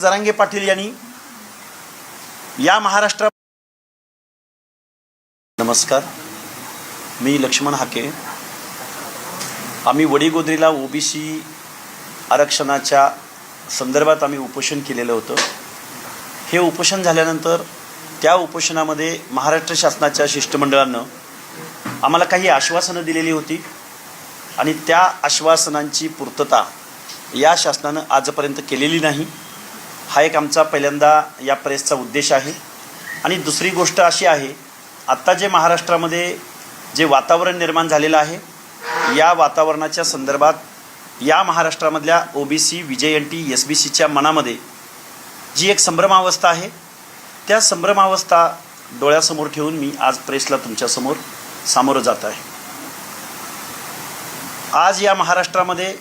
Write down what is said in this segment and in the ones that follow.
जरांगे पाटील यांनी या महाराष्ट्रा नमस्कार. मी लक्ष्मण हाके. आम्ही वडीगोद्रीला ओबीसी आरक्षणाच्या संदर्भात आम्ही उपोषण केलेलं होतं. हे उपोषण झाल्यानंतर त्या उपोषणामध्ये महाराष्ट्र शासनाच्या शिष्टमंडळानं आम्हाला काही आश्वासनं दिलेली होती आणि त्या आश्वासनांची पूर्तता या शासनानं आजपर्यंत केलेली नाही. हा एक आमचा पहिल्यांदा या प्रेसचा उद्देश आहे. आणि दुसरी गोष्ट अशी आहे आत्ता जे महाराष्ट्रामध्ये जे वातावरण निर्माण झालेलं आहे या वातावरणाच्या संदर्भात या महाराष्ट्रामधल्या O B C VJ N T S B सीच्या मनामध्ये जी एक संभ्रमावस्था आहे त्या संभ्रमावस्था डोळ्यासमोर ठेवून मी आज प्रेसला तुमच्यासमोर सामोरं जात आहे. आज या महाराष्ट्रामध्ये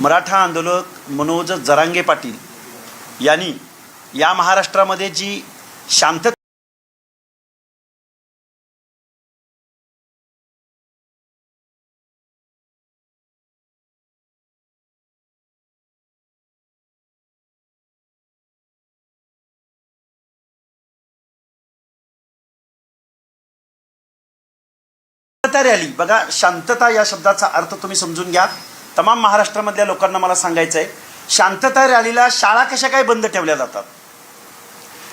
मराठा आंदोलक मनोज जरांगे पाटील यांनी या महाराष्ट्रामध्ये जी शांतता रॅली. बघा शांतता या शब्दाचा अर्थ तुम्ही समजून घ्या. तमाम महाराष्ट्रामधल्या लोकांना मला सांगायचं आहे शांतता रॅलीला शाळा कशा काय बंद ठेवल्या जातात?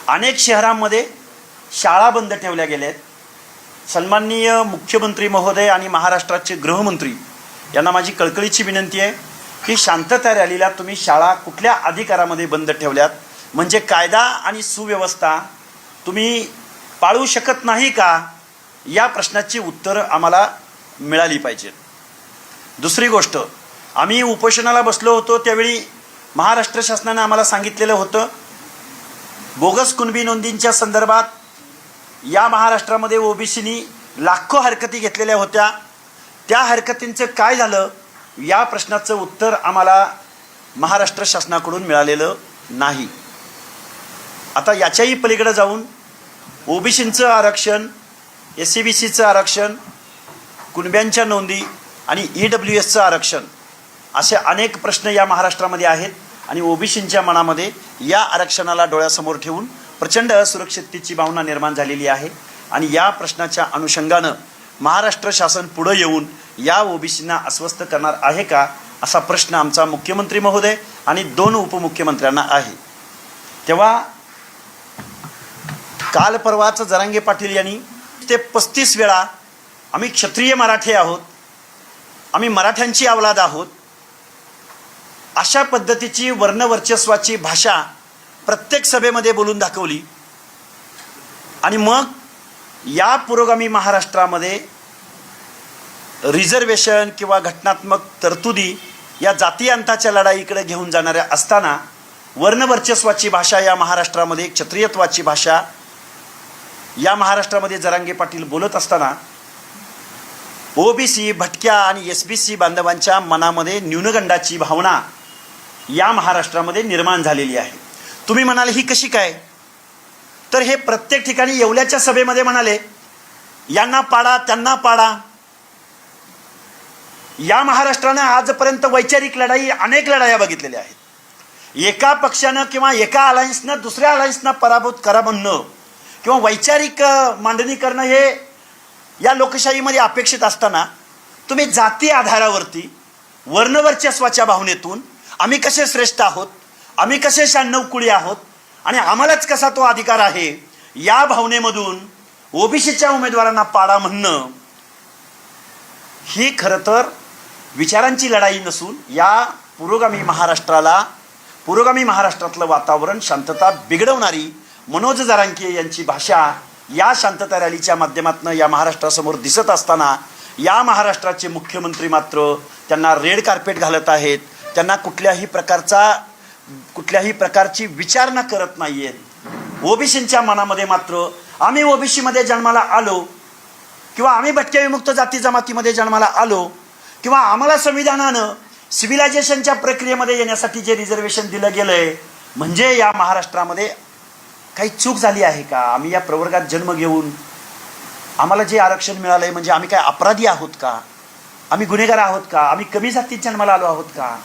अनेक शहरांमध्ये शाळा बंद ठेवल्या गेल्या आहेत सन्माननीय मुख्यमंत्री महोदय आणि महाराष्ट्राचे गृहमंत्री यांना माझी कळकळीची विनंती आहे की शांतता रॅलीला तुम्ही शाळा कुठल्या अधिकारामध्ये बंद ठेवल्यात? म्हणजे कायदा आणि सुव्यवस्था तुम्ही पाळू शकत नाही का? या प्रश्नाची उत्तरं आम्हाला मिळाली पाहिजेत. दुसरी गोष्ट आम्ही उपोषणाला बसलो होतो त्यावेळी महाराष्ट्र शासनानं आम्हाला सांगितलेलं होतं बोगस कुणबी नोंदींच्या संदर्भात या महाराष्ट्रामध्ये ओबीसीनी लाखो हरकती घेतलेल्या होत्या. त्या हरकतींचं काय झालं या प्रश्नाचं उत्तर आम्हाला महाराष्ट्र शासनाकडून मिळालेलं नाही. आता याच्याही पलीकडे जाऊन ओबीसींचं आरक्षण एस सी बी सीचं आरक्षण कुणब्यांच्या नोंदी आणि ई डब्ल्यू एसचं आरक्षण असे अनेक प्रश्न या महाराष्ट्रामध्ये आहेत. आणि ओबीसींच्या मनामध्ये या आरक्षणाला डोळ्यासमोर ठेवून प्रचंड असुरक्षिततेची भावना निर्माण झालेली आहे. आणि या प्रश्नाच्या अनुषंगानं महाराष्ट्र शासन पुढं येऊन या ओबीसींना अस्वस्थ करणार आहे का असा प्रश्न आमचा मुख्यमंत्री महोदय आणि दोन उपमुख्यमंत्र्यांना आहे. तेव्हा काल परवाच जरांगे पाटील यांनी ते पस्तीस वेळा आम्ही क्षत्रिय मराठे आहोत आम्ही मराठ्यांची अवलाद आहोत अशा पद्धतीची वर्णवर्चस्वाची भाषा प्रत्येक सभेमध्ये बोलून दाखवली. आणि मग या पुरोगामी महाराष्ट्रामध्ये रिझर्वेशन किंवा घटनात्मक तरतुदी या जातीयांताच्या लढाईकडे घेऊन जाणाऱ्या असताना वर्णवर्चस्वाची भाषा या महाराष्ट्रामध्ये क्षत्रियत्वाची भाषा या महाराष्ट्रामध्ये जरांगे पाटील बोलत असताना ओबीसी भटक्या आणि एस बी सी बांधवांच्या मनामध्ये न्यूनगंडाची भावना या महाराष्ट्रामध्ये निर्माण झालेली आहे. तुम्ही म्हणाले ही कशी काय? तर हे प्रत्येक ठिकाणी येवल्याच्या सभेमध्ये म्हणाले यांना पाडा त्यांना पाडा. या महाराष्ट्रानं आजपर्यंत वैचारिक लढाई अनेक लढाया बघितलेल्या आहेत. एका पक्षानं किंवा एका अलायन्सनं दुसऱ्या अलायन्सनं पराभूत करा म्हणणं किंवा वैचारिक मांडणी करणं हे या लोकशाहीमध्ये अपेक्षित असताना तुम्ही जाती आधारावरती वर्णवर्चस्वाच्या भावनेतून आम्ही कसे श्रेष्ठ आहोत? आम्ही कसे शहाण्णव कुळी आहोत? आणि आम्हालाच कसा तो अधिकार आहे? या भावनेमधून ओबीसीच्या उमेदवारांना पाडा म्हणणं ही खरं तर विचारांची लढाई नसून या पुरोगामी महाराष्ट्राला पुरोगामी महाराष्ट्रातलं वातावरण शांतता बिघडवणारी मनोज जारांके यांची भाषा या शांतता रॅलीच्या माध्यमातून या महाराष्ट्रासमोर दिसत असताना या महाराष्ट्राचे मुख्यमंत्री मात्र त्यांना रेड कार्पेट घालत आहेत. त्यांना कुठल्याही प्रकारचा कुठल्याही प्रकारची विचारणा करत नाही आहेत ओबीसींच्या मनामध्ये मात्र आम्ही ओबीसीमध्ये जन्माला आलो किंवा आम्ही भटक्या विमुक्त जाती जमातीमध्ये जन्माला आलो किंवा आम्हाला संविधानानं सिव्हिलायझेशनच्या प्रक्रियेमध्ये येण्यासाठी जे रिझर्वेशन दिलं गेलंय म्हणजे या महाराष्ट्रामध्ये काही चूक झाली आहे का? आम्ही या प्रवर्गात जन्म घेऊन आम्हाला जे आरक्षण मिळालंय म्हणजे आम्ही काय अपराधी आहोत का? आम्ही गुन्हेगार आहोत का? आम्ही कमी जातीत जन्माला आलो आहोत का?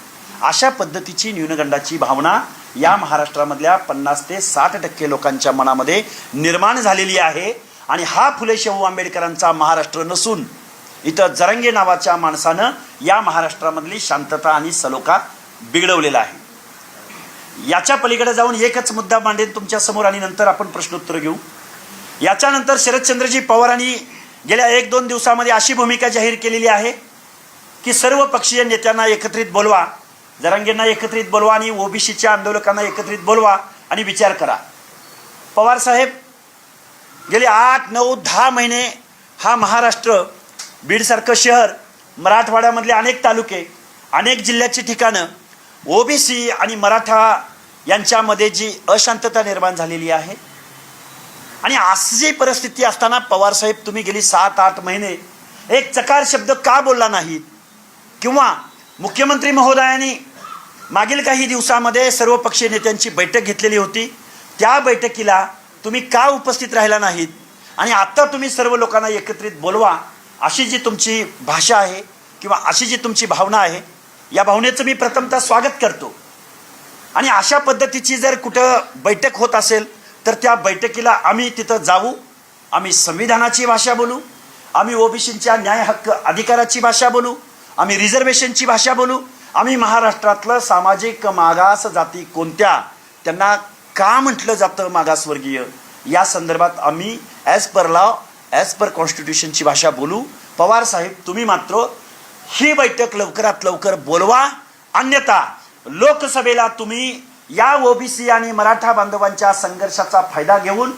अशा पद्धतीची न्यूनगंडाची भावना या महाराष्ट्रामधल्या पन्नास ते साठ टक्के लोकांच्या मनामध्ये निर्माण झालेली आहे. आणि हा फुले शाहू आंबेडकरांचा महाराष्ट्र नसून इथं जरंगे नावाच्या माणसानं या महाराष्ट्रामधली शांतता आणि सलोखा बिघडवलेला आहे. याच्या पलीकडे जाऊन एकच मुद्दा मांडेन तुमच्यासमोर आणि नंतर आपण प्रश्नोत्तर घेऊ. याच्यानंतर शरदचंद्रजी पवारांनी गेल्या एक दोन दिवसामध्ये अशी भूमिका जाहीर केलेली आहे की सर्व पक्षीय नेत्यांना एकत्रित बोलवा. जरांगेंना एकत्रित बोलवा आणि ओबीसीच्या आंदोलकांना एकत्रित बोलवा आणि विचार करा. पवार साहेब गेले आठ नऊ दहा महिने हा महाराष्ट्र बीडसारखं शहर मराठवाड्यामधले अनेक तालुके अनेक जिल्ह्याची ठिकाणं ओबीसी आणि मराठा यांच्यामध्ये जी अशांतता निर्माण झालेली आहे. आणि अशी परिस्थिती असताना पवारसाहेब तुम्ही गेली सात आठ महिने एक चकार शब्द का बोलला नाही किंवा मुख्यमंत्री महोदयांनी मागील काही दिवसामध्ये सर्व पक्षीय नेत्यांची बैठक घेतलेली होती. त्या बैठकीला तुम्ही का उपस्थित राहिला नाहीत? आणि आत्ता तुम्ही सर्व लोकांना एकत्रित बोलवा अशी जी तुमची भाषा आहे किंवा अशी जी तुमची भावना आहे या भावनेचं मी प्रथमतः स्वागत करतो. आणि अशा पद्धतीची जर कुठं बैठक होत असेल तर त्या बैठकीला आम्ही तिथं जाऊ. आम्ही संविधानाची भाषा बोलू. आम्ही ओबीसींच्या न्याय हक्क अधिकाराची भाषा बोलू. आम्ही रिझर्वेशनची भाषा बोलू? आम्ही महाराष्ट्रातलं सामाजिक मागास जाती कोणत्या? त्यांना का म्हटलं जातं मागासवर्गीय? या संदर्भात आम्ही as per law as per कॉन्स्टिट्यूशनची भाषा बोलू. पवार साहेब तुम्ही मात्र ही बैठक लवकरात लवकर बोलवा. अन्यथा लोकसभेला तुम्ही या ओबीसी आणि मराठा बांधवांच्या संघर्षाचा फायदा घेऊन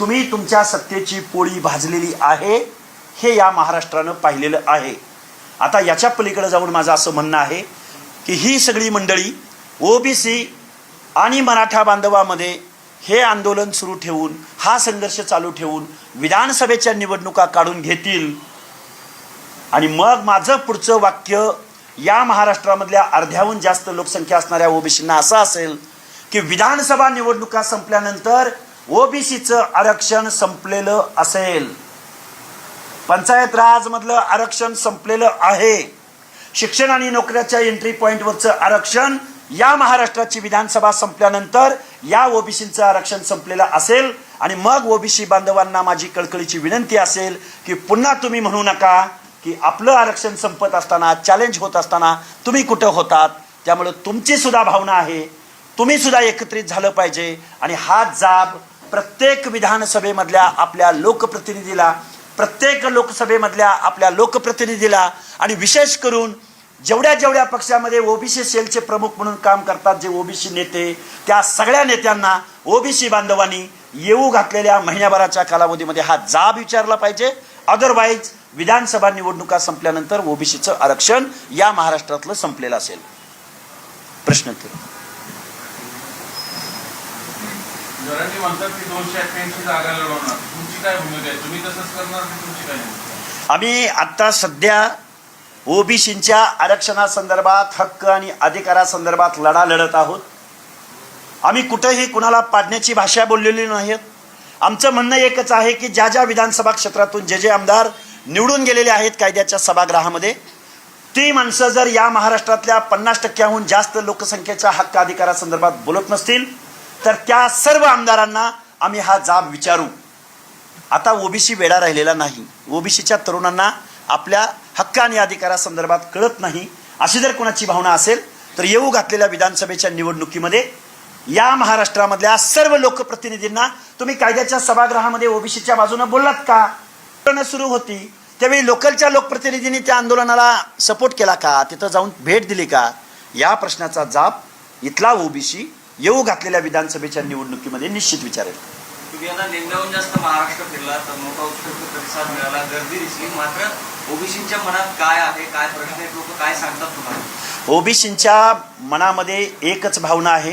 तुम्ही तुमच्या सत्तेची पोळी भाजलेली आहे. हे या महाराष्ट्रानं पाहिलेलं आहे. आता याच्या पलीकडे जाऊन माझं असं म्हणणं आहे की ही सगळी मंडळी ओबीसी आणि मराठा बांधवामध्ये हे आंदोलन सुरू ठेवून हा संघर्ष चालू ठेवून विधानसभेच्या निवडणुका काढून घेतील. आणि मग माझं पुढचं वाक्य या महाराष्ट्रामधल्या अर्ध्याहून जास्त लोकसंख्या असणाऱ्या ओबीसींना असं असेल की विधानसभा निवडणुका संपल्यानंतर ओबीसीचं आरक्षण संपलेलं असेल. पंचायत राजमधलं आरक्षण संपलेलं आहे. शिक्षण आणि नोकऱ्याच्या एंट्री पॉईंटवरचं आरक्षण या महाराष्ट्राची विधानसभा संपल्यानंतर या ओबीसीचं आरक्षण संपलेलं असेल आणि मग ओबीसी बांधवांना माझी कळकळीची विनंती असेल की पुन्हा तुम्ही म्हणू नका की आपलं आरक्षण संपत असताना चॅलेंज होत असताना तुम्ही कुठं होतात? त्यामुळं तुमची सुद्धा भावना आहे. तुम्ही सुद्धा एकत्रित झालं पाहिजे आणि हा जाब प्रत्येक विधानसभेमधल्या आपल्या लोकप्रतिनिधीला प्रत्येक लोकसभेमधल्या आपल्या लोकप्रतिनिधीला आणि विशेष करून जेवढ्या जेवढ्या पक्षामध्ये ओबीसी सेलचे प्रमुख म्हणून काम करतात जे ओबीसी नेते त्या सगळ्या नेत्यांना ओबीसी बांधवांनी येऊ घातलेल्या महिन्याभराच्या कालावधीमध्ये हा जाब विचारला पाहिजे. अदरवाईज विधानसभा निवडणुका संपल्यानंतर ओबीसीचं आरक्षण या महाराष्ट्रातलं संपलेलं असेल. प्रश्न जरांगे म्हणतात की दोनशे अठ्ठ्याऐंशी जागा लढवणार. तुमची काय भूमिका आहे? तुम्ही तसंच करणार की तुमची काय आम्ही आत्ता सध्या ओबीसींच्या आरक्षणासंदर्भात हक्क आणि अधिकारासंदर्भात लढा लढत आहोत. आम्ही कुठंही कुणाला पाडण्याची भाषा बोललेली नाहीत आमचं म्हणणं एकच आहे की ज्या ज्या विधानसभा क्षेत्रातून जे जे आमदार निवडून गेलेले आहेत कायद्याच्या सभागृहामध्ये ती माणसं जर या महाराष्ट्रातल्या पन्नास टक्क्याहून जास्त लोकसंख्येच्या हक्क अधिकारासंदर्भात बोलत नसतील तर त्या सर्व आमदारांना आम्ही हा जाब विचारू. आता ओबीसी वेडा राहिलेला नाही. ओबीसीच्या तरुणांना आपल्या हक्क आणि अधिकारासंदर्भात कळत नाही. अशी जर कोणाची भावना असेल तर येऊ घातलेल्या विधानसभेच्या निवडणुकीमध्ये या महाराष्ट्रामधल्या सर्व लोकप्रतिनिधींना तुम्ही कायद्याच्या सभागृहामध्ये ओबीसीच्या बाजूने बोललात का? आंदोलनं सुरू होती. त्यावेळी लोकलच्या लोकप्रतिनिधींनी त्या आंदोलनाला सपोर्ट केला का? तिथं जाऊन भेट दिली का? या प्रश्नाचा जाब इथला ओबीसी येऊ घातलेल्या विधानसभेच्या निवडणुकीमध्ये निश्चित विचारेल तुम्ही आता नेमल्याहून जास्त महाराष्ट्र फिरला तर मोठा उत्स्फूर्त प्रतिसाद मिळाला गर्दी दिसली. मात्र ओबीसीच्या मनात काय आहे काय प्रश्न आहेत लोक काय सांगतात तुम्हाला? ओबीसींच्या मनामध्ये एकच भावना आहे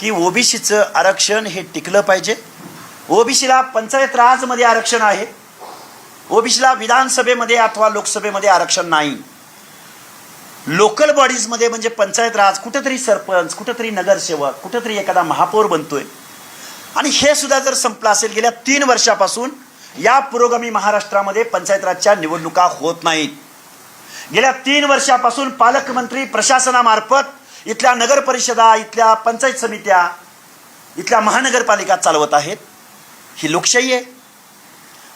की ओबीसीचं आरक्षण हे टिकलं पाहिजे. ओबीसीला पंचायत राजमध्ये आरक्षण आहे. ओबीसीला विधानसभेमध्ये अथवा लोकसभेमध्ये आरक्षण नाही. लोकल बॉडीजमध्ये म्हणजे पंचायत राज कुठेतरी सरपंच कुठेतरी नगरसेवक कुठेतरी एखादा महापौर बनतोय. आणि हे सुद्धा जर संपलं असेल गेल्या तीन वर्षापासून या पुरोगामी महाराष्ट्रामध्ये पंचायत राजच्या निवडणुका होत नाहीत. गेल्या तीन वर्षापासून पालकमंत्री प्रशासनामार्फत इथल्या नगर परिषदा इथल्या पंचायत समित्या इथल्या महानगरपालिका चालवत आहेत. ही लोकशाही आहे.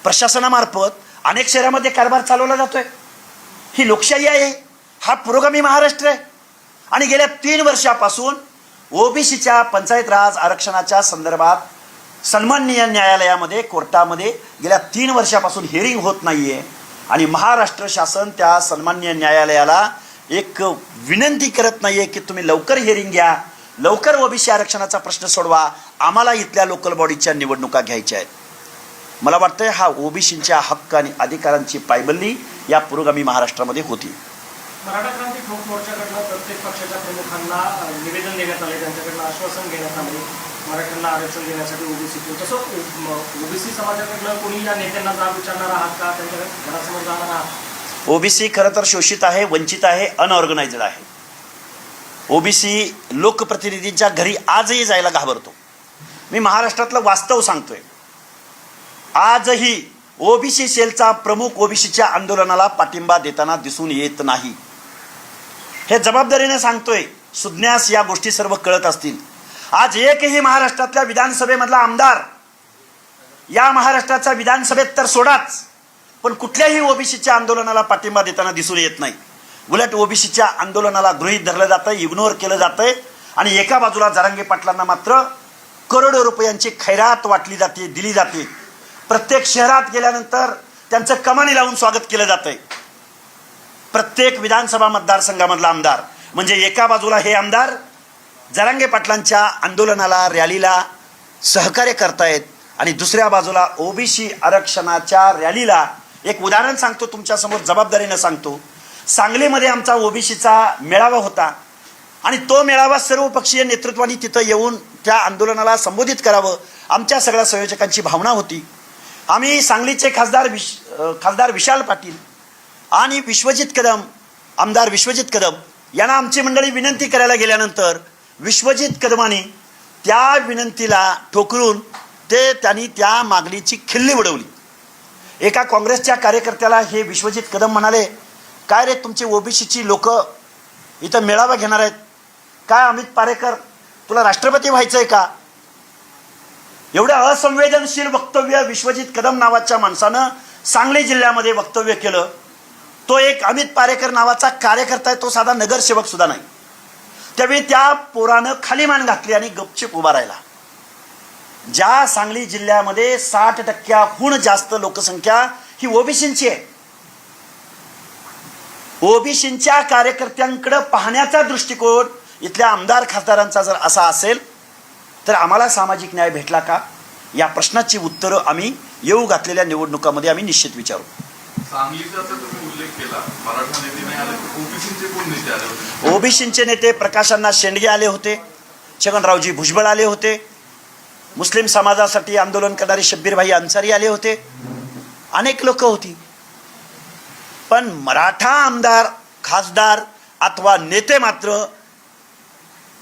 प्रशासनामार्फत अनेक शहरामध्ये कारभार चालवला जातोय. ही लोकशाही आहे. हा पुरोगामी महाराष्ट्र आहे. आणि गेल्या तीन वर्षापासून ओबीसीच्या पंचायत राज आरक्षणाच्या संदर्भात सन्माननीय न्यायालयामध्ये कोर्टामध्ये गेल्या तीन वर्षापासून हिअरिंग होत नाही आहे आणि महाराष्ट्र शासन त्या सन्माननीय न्यायालयाला एक विनंती करत नाही आहे की तुम्ही लवकर हिअरिंग घ्या लवकर ओबीसी आरक्षणाचा प्रश्न सोडवा आम्हाला इथल्या लोकल बॉडीच्या निवडणुका घ्यायच्या आहेत. मला वाटतंय हा ओबीसींच्या हक्क आणि अधिकारांची पायबल्ली या पुरोगामी महाराष्ट्रामध्ये होती. मराठा क्रांती ठोक मोर्चाकडनं प्रत्येक पक्षाच्या प्रमुखांना निवेदन देण्यात आले त्यांच्याकडनं आश्वासन घेण्यात आले मराठ्यांना आरक्षण देण्यासाठी ओबीसीतून तसं ओबीसी समाजाकडनं कोणी या नेत्यांना जाब विचारणार आहात का? त्यांच्या घरासमोर जाणार आहात? ओबीसी खरं तर शोषित आहे वंचित आहे अनऑर्गनाइज्ड आहे. ओबीसी लोकप्रतिनिधींच्या घरी आजही जायला घाबरतो. मी महाराष्ट्रातलं वास्तव सांगतोय. आजही ओबीसी सेलचा प्रमुख ओबीसीच्या आंदोलनाला पाठिंबा देताना दिसून येत नाही. हे जबाबदारीने सांगतोय सुज्ञास या गोष्टी सर्व कळत असतील. आज एकही महाराष्ट्रातल्या विधानसभेमधला आमदार या महाराष्ट्राच्या विधानसभेत तर सोडाच पण कुठल्याही ओबीसीच्या आंदोलनाला पाठिंबा देताना दिसून येत नाही. उलट ओबीसीच्या आंदोलनाला गृहीत धरलं जातं इग्नोर केलं जातंय आणि एका बाजूला जरांगे पाटलांना मात्र करोडो रुपयांची खैरात वाटली जाते दिली जाते. प्रत्येक शहरात गेल्यानंतर त्यांचं कमानी लावून स्वागत केलं जातंय. प्रत्येक विधानसभा मतदारसंघामधला आमदार. म्हणजे एका बाजूला हे आमदार जरांगे पाटलांच्या आंदोलनाला रॅलीला सहकार्य करतायत आणि दुसऱ्या बाजूला ओबीसी आरक्षणाच्या रॅलीला एक उदाहरण सांगतो तुमच्यासमोर जबाबदारीनं सांगतो. सांगलीमध्ये आमचा ओबीसीचा मेळावा होता आणि तो मेळावा सर्वपक्षीय नेतृत्वाने तिथं येऊन त्या आंदोलनाला संबोधित करावं आमच्या सगळ्या संयोजकांची भावना होती. आम्ही सांगलीचे खासदार विश खासदार विशाल पाटील आणि विश्वजित कदम आमदार विश्वजित कदम यांना आमची मंडळी विनंती करायला गेल्यानंतर विश्वजित कदमाने त्या विनंतीला ठोकरून ते त्यांनी त्या मागणीची खिल्ली उडवली. एका काँग्रेसच्या कार्यकर्त्याला हे विश्वजित कदम म्हणाले काय रे तुमची ओबीसीची लोक इथं मेळावा घेणार आहेत? काय अमित पारेकर तुला राष्ट्रपती व्हायचं आहे का? एवढं असंवेदनशील वक्तव्य विश्वजित कदम नावाच्या माणसानं सांगली जिल्ह्यामध्ये वक्तव्य केलं. तो एक अमित पारेकर नावाचा कार्यकर्ता आहे तो साधा नगरसेवक सुद्धा नाही. त्यावेळी त्या पोरानं खाली मान घातली आणि गपचिप उभा राहिला. ज्या सांगली जिल्ह्यामध्ये साठ टक्क्याहून जास्त लोकसंख्या ही ओबीसींची आहे. ओबीसींच्या कार्यकर्त्यांकडे पाहण्याचा दृष्टिकोन इथल्या आमदार खासदारांचा जर असा असेल तर आम्हाला सामाजिक न्याय भेटला का? या प्रश्नाची उत्तरं आम्ही येऊ घातलेल्या निवडणुकामध्ये आम्ही निश्चित विचारू. उल्लेख केला. मराठा नेते नाही आले ओबीसीचे कोण नेते आले होते? ओबीसींचे नेते प्रकाशांना शेंडगे आले होते छगनरावजी भुजबळ आले होते मुस्लिम समाजासाठी आंदोलन करणारे शब्बीरभाई अन्सारी आले होते अनेक लोक होती. पण मराठा आमदार खासदार अथवा नेते मात्र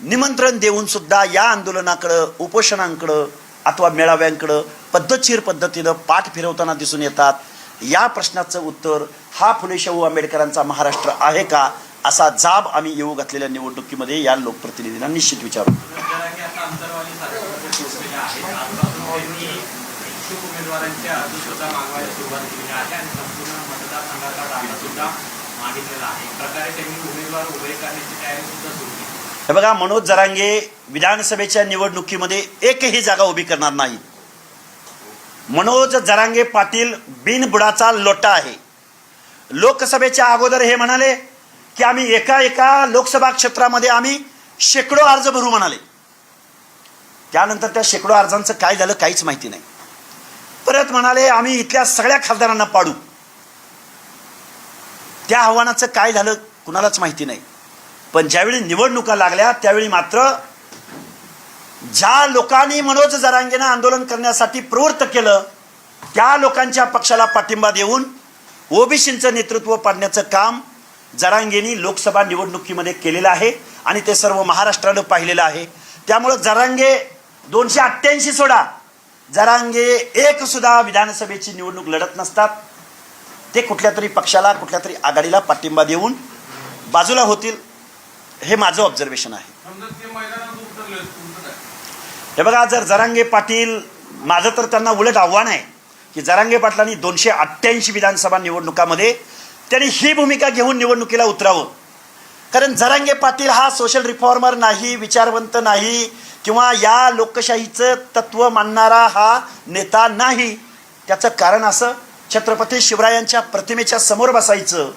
निमंत्रण देऊन सुद्धा या आंदोलनाकडं उपोषणांकडं अथवा मेळाव्यांकडं पद्धतशीर पद्धतीनं पाठ फिरवताना दिसून येतात. या प्रश्नाचं उत्तर हा फुले शाहू आंबेडकरांचा महाराष्ट्र आहे का? असा जाब आम्ही येऊ घातलेल्या निवडणुकीमध्ये या लोकप्रतिनिधींना निश्चित विचारू. हे बघा मनोज जरांगे विधानसभेच्या निवडणुकीमध्ये एकही जागा उभी करणार नाही. मनोज जरांगे पाटील बिनबुडाचा लोटा आहे. लोकसभेच्या अगोदर हे म्हणाले की आम्ही एका एका लोकसभा क्षेत्रामध्ये आम्ही शेकडो अर्ज भरू म्हणाले. त्यानंतर त्या शेकडो अर्जांचं काय झालं काहीच माहिती नाही. परत म्हणाले आम्ही इथल्या सगळ्या खासदारांना पाडू. त्या आव्हानाचं काय झालं कुणालाच माहिती नाही. पण ज्यावेळी निवडणुका लागल्या त्यावेळी मात्र ज्या लोकांनी मनोज जरांगेनं आंदोलन करण्यासाठी प्रवृत्त केलं त्या लोकांच्या पक्षाला पाठिंबा देऊन ओबीसींचं नेतृत्व पाडण्याचं काम जरांगेनी लोकसभा निवडणुकीमध्ये केलेलं आहे आणि ते सर्व महाराष्ट्रानं पाहिलेलं आहे. त्यामुळं जरांगे दोनशे अठ्ठ्याऐंशी सोडा. जरांगे एक सुद्धा विधानसभेची निवडणूक लढत नसतात. ते कुठल्या तरी पक्षाला कुठल्या तरी आघाडीला पाठिंबा देऊन बाजूला होतील हे माझं ऑब्झर्वेशन आहे. हे बघा जर जरांगे पाटील माझं तर त्यांना उलट आव्हान आहे. की जरांगे पाटलांनी दोनशे अठ्ठ्याऐंशी विधानसभा निवडणुकामध्ये त्यांनी ही भूमिका घेऊन निवडणुकीला उतरावं. कारण जरांगे पाटील हा सोशल रिफॉर्मर नाही विचारवंत नाही किंवा या लोकशाहीचं तत्व मानणारा हा नेता नाही. त्याचं कारण असं छत्रपती शिवरायांच्या प्रतिमेच्या समोर बसायचं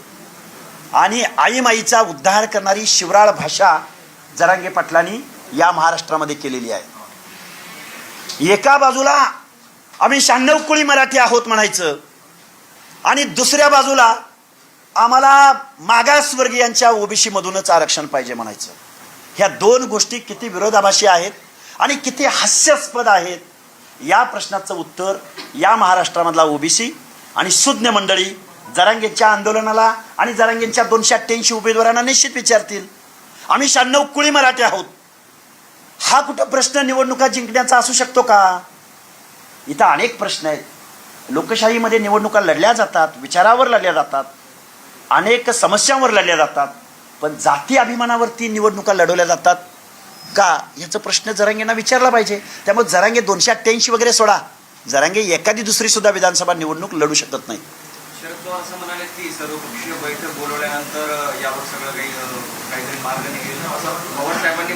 आणि आईमाईचा उद्धार करणारी शिवराळ भाषा जरांगे पाटलांनी या महाराष्ट्रामध्ये केलेली आहे. एका बाजूला आम्ही शहाण्णव कुळी मराठी आहोत म्हणायचं. आणि दुसऱ्या बाजूला आम्हाला मागासवर्गीयांच्या ओबीसीमधूनच आरक्षण पाहिजे म्हणायचं. ह्या दोन गोष्टी किती विरोधाभाषी आहेत आणि किती हास्यास्पद आहेत या प्रश्नाचं उत्तर या महाराष्ट्रामधला ओबीसी आणि सुज्ञ मंडळी जरांगेंच्या आंदोलनाला आणि जरांगेंच्या दोनशे अठ्ठ्याऐंशी उमेदवारांना निश्चित विचारतील. आम्ही शहाण्णव कुळी मराठी आहोत. हा कुठं प्रश्न निवडणुका जिंकण्याचा असू शकतो का? इथं अनेक प्रश्न आहेत. लोकशाहीमध्ये निवडणुका लढल्या जातात विचारावर लढल्या जातात अनेक समस्यांवर लढल्या जातात पण जाती अभिमानावरती निवडणुका लढवल्या जातात का? याचा प्रश्न जरांगेंना विचारला पाहिजे. त्यामुळे जरांगे दोनशे अठ्ठ्याऐंशी वगैरे सोडा. जरांगे एखादी दुसरी सुद्धा विधानसभा निवडणूक लढू शकत नाही. शरद पवार असं म्हणाले की सर्वपक्षीय बैठक बोलवल्यानंतर यावर सगळं काही काहीतरी मार्ग निघेल असं पवार साहेबांनी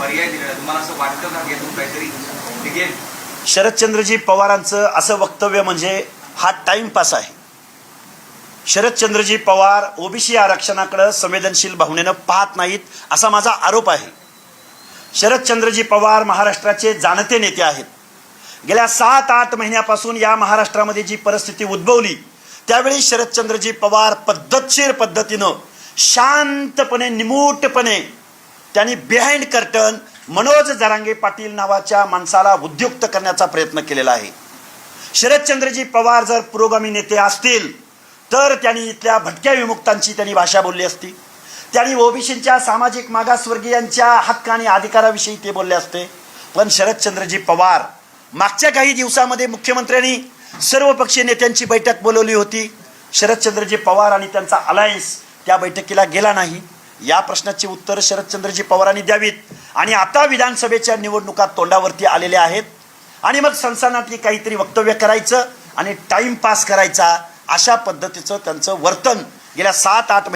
पर्याय दिलेला तुम्हाला असं वाटतं का काहीतरी निघेल? शरदचंद्रजी पवारांचं असं वक्तव्य म्हणजे हा टाइमपास आहे. शरदचंद्रजी पवार ओबीसी आरक्षणाकडं संवेदनशील भावनेनं पाहत नाहीत असा माझा आरोप आहे. शरदचंद्रजी पवार महाराष्ट्राचे जाणते नेते आहेत. गेल्या सात आठ महिन्यापासून या महाराष्ट्रामध्ये जी परिस्थिती उद्भवली त्यावेळी शरदचंद्रजी पवार पद्धतशीर पद्धतीनं शांतपणे निमूटपणे त्यांनी बिहाइंड कर्टन मनोज जरांगे पाटील नावाच्या माणसाला उद्युक्त करण्याचा प्रयत्न केलेला आहे. शरदचंद्रजी पवार जर पुरोगामी नेते असतील तर त्यांनी इथल्या भटक्या विमुक्तांची त्यांनी भाषा बोलली असती. त्यांनी ओबीसींच्या सामाजिक मागासवर्गीयांच्या हक्क आणि अधिकाराविषयी ते बोलले असते. पण शरदचंद्रजी पवार मागच्या काही दिवसामध्ये मुख्यमंत्र्यांनी सर्वपक्षीय नेत्यांची बैठक बोलवली होती. शरदचंद्रजी पवार आणि त्यांचा अलायन्स त्या बैठकीला गेला नाही. या प्रश्नाची उत्तर शरदचंद्रजी पवारांनी द्यावीत. आणि आता विधानसभेच्या निवडणुका तोंडावरती आलेल्या आहेत. आणि मग संस्थानातली काहीतरी वक्तव्य करायचं आणि टाईमपास करायचा अशा पद्धतीचं त्यांचं वर्तन गेल्या सात आठ